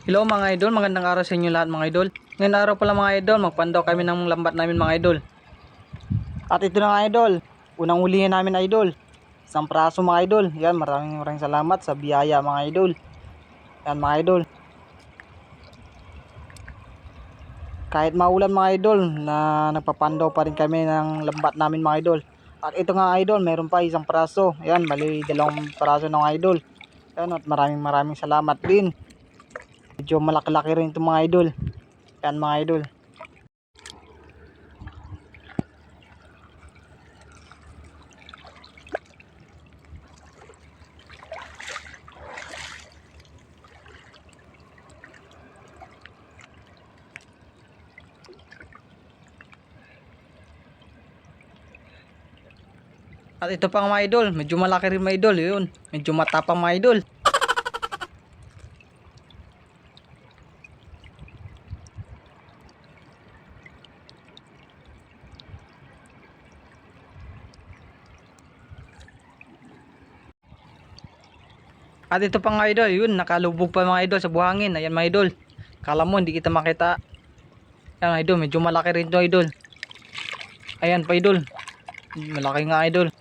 Hello mga idol, magandang araw sa inyo lahat mga idol. Ngayon araw pala mga idol, magpandaw kami ng lambat namin mga idol. At ito na mga idol, unang hulihin namin idol. Isang praso mga idol. Yan, maraming maraming salamat sa biyaya mga idol. Yan mga idol. Kahit maulan mga idol, na nagpapandaw pa rin kami ng lambat namin mga idol. At ito nga idol, meron pa isang praso. Yan, bali dalawang praso ng idol. Yan, at maraming maraming salamat din. Medyo malaki-laki rin itong mga idol. Yan mga idol. At ito pa mga idol, medyo malaki rin mga idol, yun. Medyo matapang mga idol. At ito pa mga idol, yun, nakalubog pa mga idol sa buhangin. Ayan mga idol. Kala mo hindi kita makita. Ayan idol, medyo malaki rin to idol. Ayan pa idol. Malaki nga idol.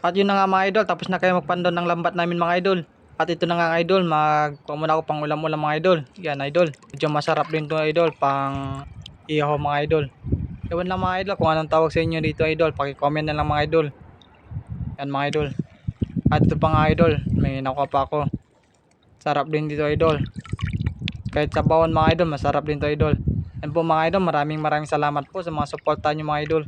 At yun na nga mga idol, tapos na kayo magpandon ng lambat namin mga idol. At ito na nga idol, magkuha muna ako pang ulam-ulam mga idol. Yan idol, medyo masarap din to idol, pang ihaw mga idol. Ewan lang mga idol kung anong tawag sa inyo dito idol, paki-comment na lang mga idol. Yan mga idol. At ito pa nga idol, may nakuha pa ako. Sarap din dito idol. Kahit sa bawon mga idol, masarap din to idol. Yan po mga idol, maraming maraming salamat po sa mga suporta nyo mga idol.